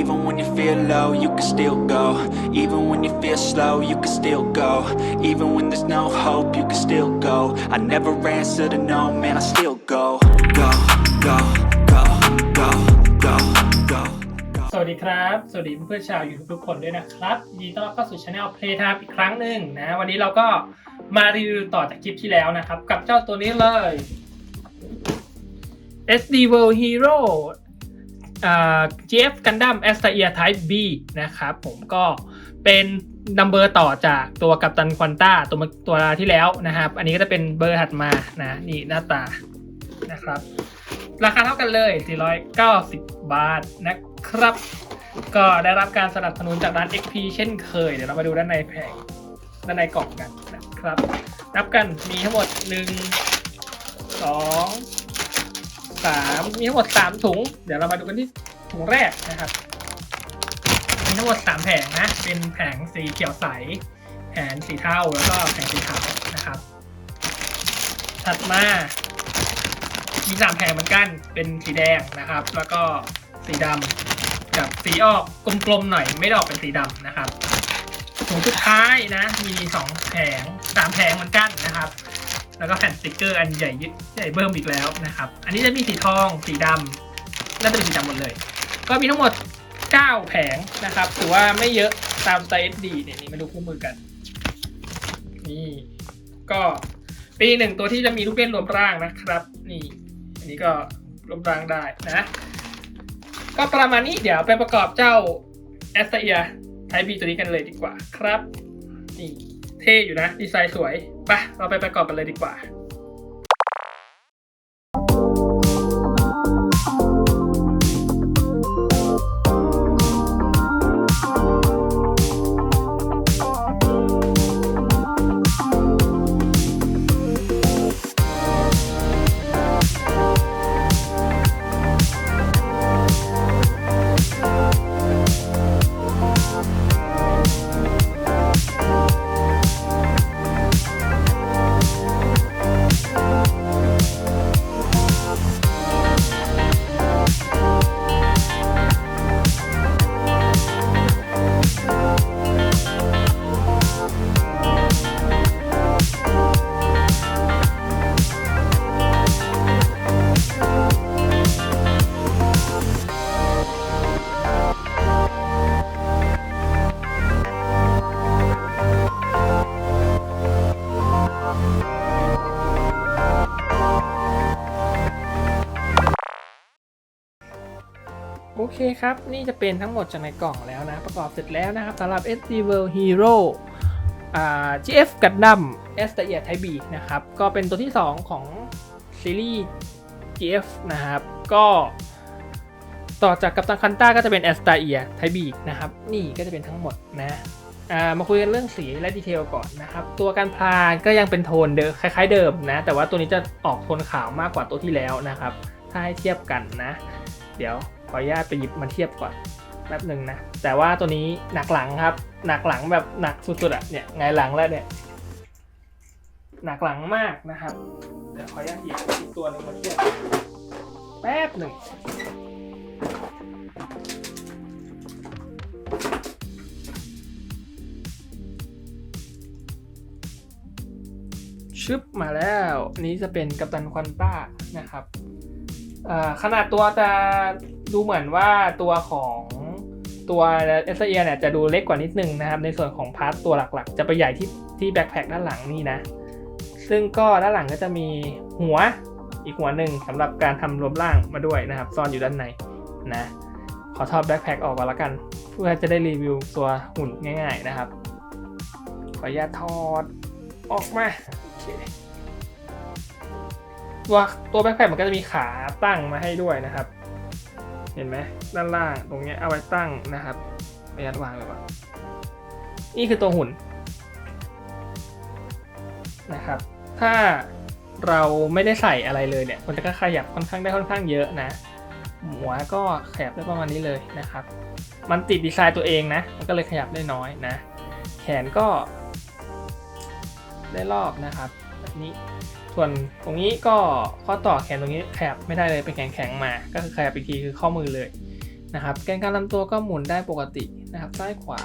Even when you feel low, you can still go. Even when you feel slow, you can still go. Even when there's no hope, you can still go. I never answer to no, man, I still go. Go, go, go, go, go, go. สวัสดีครับ สวัสดีเพื่อนชาวยูทูบทุกคนด้วยนะครับยินดีต้อนรับเข้าสู่ช anel Playtime อีกครั้งหนึ่งนะ วันนี้เราก็มารีวิวต่อจากคลิปที่แล้วนะครับ กับเจ้าตัวนี้เลย SD World Hero GF Gundam a s t a i r Type B นะครับผมก็เป็นนัมเบอร์ต่อจากตัวกัปตันควอนต้าตัวตัวที่แล้วนะครับ อันนี้ก็จะเป็นเบอร์ถัดมานะ นี่หน้าตานะครับ ราคาเท่ากันเลย 490 บาทนะครับ ก็ได้รับการสนับสนุนจากร้าน XP เช่นเคย เดี๋ยวเรามาดูด้านในแผงด้านในกล่องกันนะครับ นับกันมีทั้งหมด 1 2 3มีทั้งหมด3ถุง เดี๋ยวเรามาดูกันที่ถุงแรกนะครับมีทั้งหมด3แผงนะ เป็นแผงสีเขียวใส แผงสีเทาแล้วก็แผงสีขาวนะครับ ถัดมา มีสามแผงเหมือนกัน เป็นสีแดงนะครับ แล้วก็สีดำกับสีออกกลมๆหน่อยไม่ได้ออกเป็นสีดำนะครับถุงสุดท้ายนะ มีสองแผงสามแผงเหมือนกันนะครับ แล้วก็แผ่นสติกเกอร์อันใหญ่ใหญ่เบิ่มอีกแล้วนะครับ อันนี้จะมีสีทอง สีดำน่าจะเป็นสีดำหมดเลย ก็มีทั้งหมด 9 แผงนะครับ ถือว่าไม่เยอะตามไซส์ดีเนี่ยนี่มาดูคู่มือกัน นี่ก็ปีหนึ่งตัวที่จะมีลูกเล่นรวมร่างนะครับ นี่ อันนี้ก็รวมร่างได้นะ ก็ประมาณนี้เดี๋ยวไปประกอบเจ้าแอสเตียไทบีตัวนี้กันเลยดีกว่าครับ นี่เท่อยู่นะ ดีไซน์สวย ไปเราไปประกอบกันเลยดีกว่า ครับ นี่จะเป็นทั้งหมดจากในกล่องแล้วนะ ประกอบเสร็จแล้วนะครับสำหรับ SD World Hero อ่า GF Gundam S ละเอียด Type B นะครับ ก็เป็นตัวที่ 2 ของซีรีส์ GF นะครับ ก็ต่อจากกัปตันคันต้าก็จะเป็น S ละเอียด Type B นะครับ นี่ก็จะเป็นทั้งหมดนะามาคุยกันเรื่องสีและดีเทลก่อนนะครับ ตัวการพลางก็ยังเป็นโทนเดิมคล้ายๆเดิมนะ แต่ว่าตัวนี้จะออกโทนขาวมากกว่าตัวที่แล้วนะครับ ถ้าให้เทียบกันนะ เดี๋ยว ออนุญาตไปหยิบมาเทียบก่อนแป๊บหนึ่งนะ แต่ว่าตัวนี้หนักหลังครับ หนักหลังแบบหนักสุดๆอะเนี่ยไงหลังแล้วเนี่ย หนักหลังมากนะครับ เดี๋ยวขออนุญาตหยิบอีกตัวหนึงมาเทียบแป๊บหนึ่งชึบมาแล้วอันนี้จะเป็นกัปตันควันต้านะครับขนาดตัวจะ ดูเหมือนว่าตัวของตัวเอสเอียเนี่ยจะดูเล็กกว่านิดนึงนะครับ ในส่วนของพาร์ทตัวหลักๆ จะไปใหญ่ที่ที่แบ็คแพคด้านหลังนี่นะ ซึ่งก็ด้านหลังก็จะมีหัวอีกหัวหนึ่งสำหรับการทำรวมร่างมาด้วยนะครับ ซ่อนอยู่ด้านในนะ ขอทอดแบ็คแพคออกก่อนละกัน เพื่อจะได้รีวิวตัวหุ่นง่ายๆนะครับ ขออนุญาตทอดออกมาโอเคตัวตัวแบ็คแพคมันก็จะมีขาตั้งมาให้ด้วยนะครับ เห็นไหมด้านล่างตรงนี้เอาไว้ตั้งนะครับระยะวางเลยว่านี่คือตัวหุ่นนะครับ ถ้าเราไม่ได้ใส่อะไรเลยเนี่ยมันจะก็ขยับค่อนข้างได้ค่อนข้างเยอะนะ หัวก็ขยับได้ประมาณนี้เลยนะครับ มันติดดีไซน์ตัวเองนะ มันก็เลยขยับได้น้อยนะ แขนก็ ได้รอบนะครับแบบนี้ ส่วนตรงนี้ก็ข้อต่อแขนตรงนี้ขบไม่ได้เลยเป็นแข็งแข็งๆมา ก็คือขบอีกทีคือข้อมือเลยนะครับแกนกลางลำตัวก็หมุนได้ปกตินะครับซ้ายขวา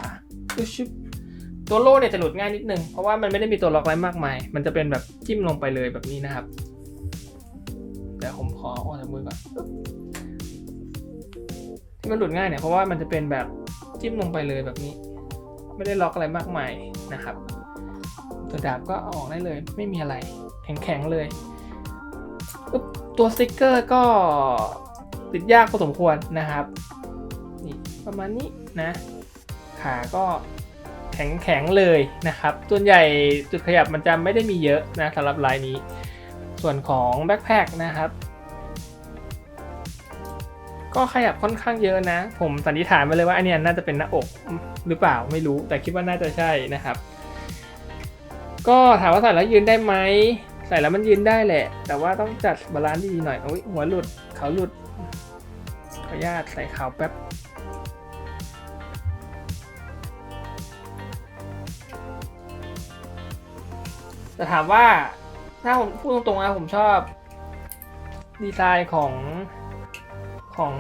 ชึบตัวโล่เนี่ยจะหลุดง่ายนิดนึงเพราะว่ามันไม่ได้มีตัวล็อกอะไรมากมาย มันจะเป็นแบบจิ้มลงไปเลยแบบนี้นะครับเดี๋ยวผมขอออกจากมือก่อนที่มันหลุดง่ายเนี่ยเพราะว่ามันจะเป็นแบบจิ้มลงไปเลยแบบนี้ ไม่ได้ล็อกอะไรมากมายนะครับ ตัวดาบก็เอาออกได้เลยไม่มีอะไร แข็งๆเลย ตัวสติกเกอร์ก็ติดยากพอสมควรนะครับ นี่ประมาณนี้นะ ขาก็แข็งๆเลยนะครับ ส่วนใหญ่จุดขยับมันจะไม่ได้มีเยอะนะสำหรับลายนี้ ส่วนของแบ็คแพคนะครับ ก็ขยับค่อนข้างเยอะนะ ผมสันนิษฐานไปเลยว่าอันนี้น่าจะเป็นหน้าอกหรือเปล่าไม่รู้ แต่คิดว่าน่าจะใช่นะครับ ก็ถามว่าใส่แล้วยืนได้ไหม ใส่แล้วมันยืนได้แหละ แต่ว่าต้องจัดบาลานซ์ดีๆหน่อยโอ้ยหัวหลุดเขาหลุดขออนุญาตใส่ขาวแป๊บแต่ถามว่าถ้าผมพูดตรงๆนะผมชอบดีไซน์ของของ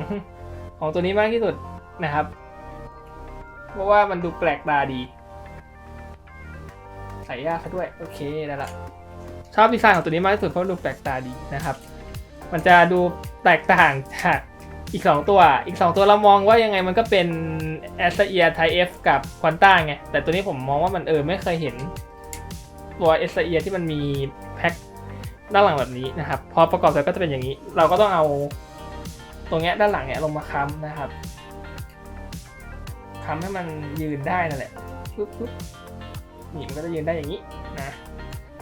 ของตัวนี้มากที่สุดนะครับ เพราะว่ามันดูแปลกตาดี ใส่ยากซะด้วย โอเคได้ละ ชอบดีไซน์ของตัวนี้มากที่สุดเพราะดูแปลกตาดีนะครับ มันจะดูแตกต่างจากอีก 2 ตัว อีก 2 ตัวเรามองว่ายังไงมันก็เป็น a s t a i r Type F กับ Quanta ไง แต่ตัวนี้ผมมองว่ามันเออไม่เคยเห็น ตัว a s t a i r ที่มันมีแพ็คด้านหลังแบบนี้นะครับ พอประกอบกันก็จะเป็นอย่างนี้ เราก็ต้องเอาตรงเนี้ยด้านหลังเนี้ยลงมาค้ำนะครับค้ำให้มันยืนได้นั่นแหละปุ๊บปุ๊บนี่มันก็จะยืนได้อย่างนี้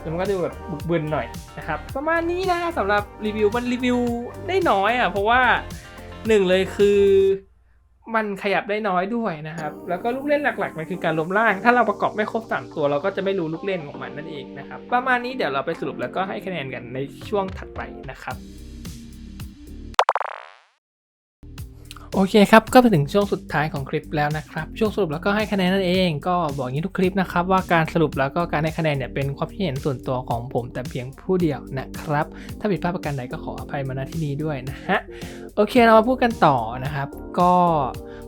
แล้วมันก็ดูแบบบุกบึนหน่อยนะครับประมาณนี้นะสำหรับรีวิวมันรีวิวได้น้อยอะเพราะว่าหนึ่งเลยคือมันขยับได้น้อยด้วยนะครับ แล้วก็ลูกเล่นหลักๆ มันคือการล้มล่าง ถ้าเราประกอบไม่ครบสามตัวเราก็จะไม่รู้ลูกเล่นของมันนั่นเองนะครับ ประมาณนี้เดี๋ยวเราไปสรุปแล้วก็ให้คะแนนกันในช่วงถัดไปนะครับ โอเคครับ ก็ไปถึงช่วงสุดท้ายของคลิปแล้วนะครับ ช่วงสรุปแล้วก็ให้คะแนนนั่นเอง ก็บอกอย่างนี้ทุกคลิปนะครับ ว่าการสรุปแล้วก็การให้คะแนนเนี่ยเป็นความคิดเห็นส่วนตัวของผมแต่เพียงผู้เดียวนะครับ ถ้าผิดพลาดประการใดก็ขออภัยมาณที่นี้ด้วยนะฮะ โอเคเรามาพูดกันต่อนะครับ ก็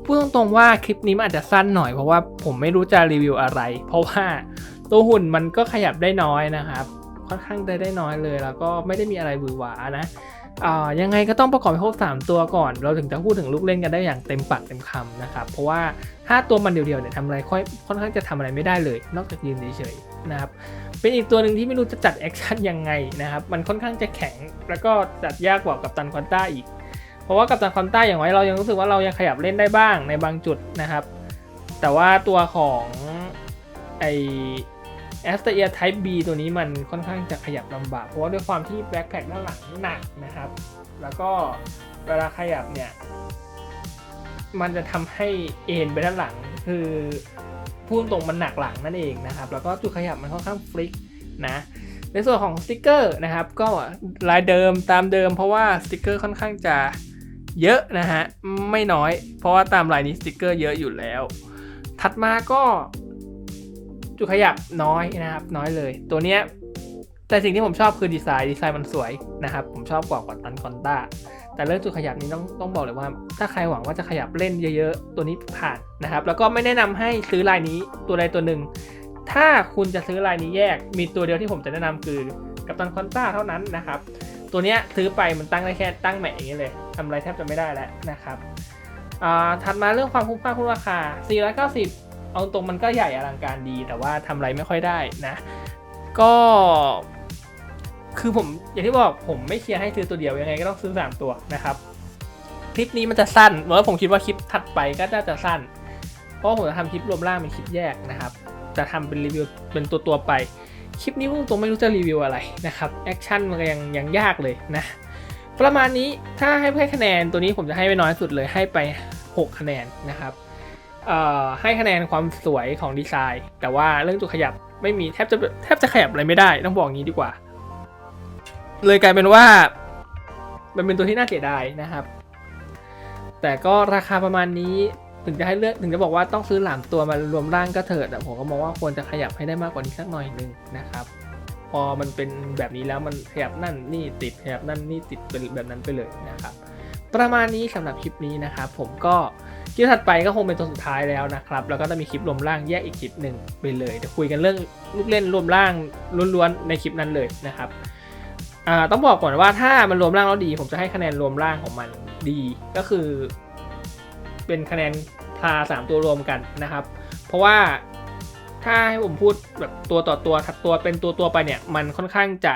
พูดตรงๆว่าคลิปนี้มันอาจจะสั้นหน่อยเพราะว่าผมไม่รู้จะรีวิวอะไร เพราะว่าตัวหุ่นมันก็ขยับได้น้อยนะครับ ค่อนข้างได้ได้น้อยเลย แล้วก็ไม่ได้มีอะไรบือหวานะ ยังไงก็ต้องประกอบให้ครบ3ตัวก่อน เราถึงจะพูดถึงลูกเล่นกันได้อย่างเต็มปากเต็มคำนะครับ เพราะว่าถ้าตัวมันเดียวๆเนี่ยทำอะไรค่อยค่อนข้างจะทำอะไรไม่ได้เลย นอกจากยืนเฉยๆนะครับ เป็นอีกตัวหนึ่งที่ไม่รู้จะจัดแอคชั่นยังไงนะครับ มันค่อนข้างจะแข็ง แล้วก็จัดยากกว่ากับตันคอนต้าอีก เพราะว่ากับตันคอนต้าอย่างไว้เรายังรู้สึกว่าเรายังขยับเล่นได้บ้างในบางจุดนะครับ แต่ว่าตัวของไอ a s t a i r Type B ตัวนี้มันค่อนข้างจะขยับลำบาก เพราะว่าด้วยความที่แบ็คแพคด้านหลังหนักนะครับ แล้วก็เวลาขยับเนี่ย มันจะทำให้เอ็นไปด้านหลัง คือพูดตรงมันหนักหลังนั่นเองนะครับ แล้วก็จุดขยับมันค่อนข้างฟลิกนะ ในส่วนของสติกเกอร์นะครับ ก็ลายเดิมตามเดิม เพราะว่าสติกเกอร์ค่อนข้างจะเยอะนะฮะ ไม่น้อย เพราะว่าตามลายนี้สติกเกอร์เยอะอยู่แล้ว ถัดมาก็ จุดขยับน้อยนะครับ น้อยเลย ตัวเนี้ยแต่สิ่งที่ผมชอบคือดีไซน์ดีไซน์มันสวยนะครับ ผมชอบกว่ากว่าตันคอนต้าแต่เรื่องจุดขยับนี้ต้องต้องบอกเลยว่า ถ้าใครหวังว่าจะขยับเล่นเยอะๆ ตัวนี้ผ่านนะครับ แล้วก็ไม่แนะนำให้ซื้อลายนี้ตัวใดตัวหนึ่ง ถ้าคุณจะซื้อลายนี้แยก มีตัวเดียวที่ผมจะแนะนำคือกัปตันคอนต้าเท่านั้นนะครับ ตัวเนี้ยซื้อไปมันตั้งได้แค่ตั้งแหมอย่างนี้เลยทำอะไรแทบจะไม่ได้แล้วนะครับอ่าถัดมาเรื่องความคุ้มค่าคุ้มราคา 490 เอาตรงมันก็ใหญ่อลังการดี แต่ว่าทำอะไรไม่ค่อยได้นะ ก็ คือผมอย่างที่บอกผมไม่เชียร์ให้ซื้อตัวเดียวยังไงก็ต้องซื้อ 3 ตัวนะครับ คลิปนี้มันจะสั้นเพราะว่าผมคิดว่าคลิปถัดไปก็น่าจะสั้น เพราะผมจะทำคลิปรวมร่างเป็นคลิปแยกนะครับ จะทำเป็นรีวิวเป็นตัวตัวไป คลิปนี้พูดตรงไม่รู้จะรีวิวอะไรนะครับแอคชั่นมันก็ยังยังยากเลยนะประมาณนี้ถ้าให้ให้คะแนนตัวนี้ผมจะให้ไปน้อยสุดเลยให้ไป 6 คะแนนนะครับ ให้คะแนนความสวยของดีไซน์ แต่ว่าเรื่องจุดขยับไม่มีแทบจะแทบจะขยับอะไรไม่ได้ต้องบอกงนี้ดีกว่า เลยกลายเป็นว่า มันเป็นตัวที่น่าเสียดายนะครับ แต่ก็ราคาประมาณนี้ถึงจะให้เลือกถึงจะบอกว่าต้องซื้อหลามตัวมารวมร่างก็เถิดแต่ผมก็มองว่าควรจะขยับให้ได้มากกว่านี้สักหน่อยหนึงนะครับ พอมันเป็นแบบนี้แล้วมันขยับนั่นนี่ติดขยับนั่นนี่ติดเป็นแบบนั้นไปเลยนะครับ ประมาณนี้สำหรับคลิปนี้นะครับ ผมก็ ลิปถัดไปก็คงเป็นตัวสุดท้ายแล้วนะครับ แล้วก็จะมีคลิปรวมร่างแยกอีกคลิปหนึ่งไปเลยเดี๋ยวคุยกันเรื่องลูกเล่นรวมร่างล้วนๆในคลิปนั้นเลยนะครับต้องบอกก่อนว่าถ้ามันรวมร่างแล้วดี ผมจะให้คะแนนรวมร่างของมันดีก็คือ เป็นคะแนนพาสามตัวรวมกันนะครับ เพราะว่าถ้าให้ผมพูดแบบตัวต่อตัวถัดตัวเป็นตัวตัวไปเนี่ยมันค่อนข้างจะ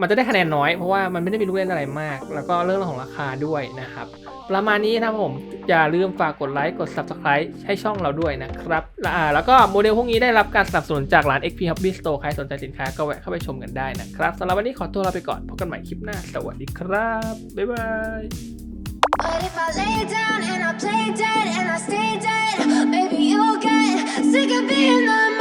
มันจะได้คะแนนน้อยเพราะว่ามันไม่ได้มีลูกเล่นอะไรมาก แล้วก็เรื่องของราคาด้วยนะครับ ประมาณนี้นะผมอย่าลืมฝากกดไลค์กด Subscribe ให้ช่องเราด้วยนะครับแล,แล้วก็โมเดลพวกนี้ได้รับการสนับสนุนจากร้าน XP Hobby Store ใครสนใจสินค้าก็แวะเข้าไปชมกันได้นะครับสำหรับวันนี้ขอตัวลาไปก่อนพบกันใหม่คลิปหน้า สวัสดีครับ บ๊ายบาย But if I lay down and I play dead and I stay dead, maybe you'll get sick of being the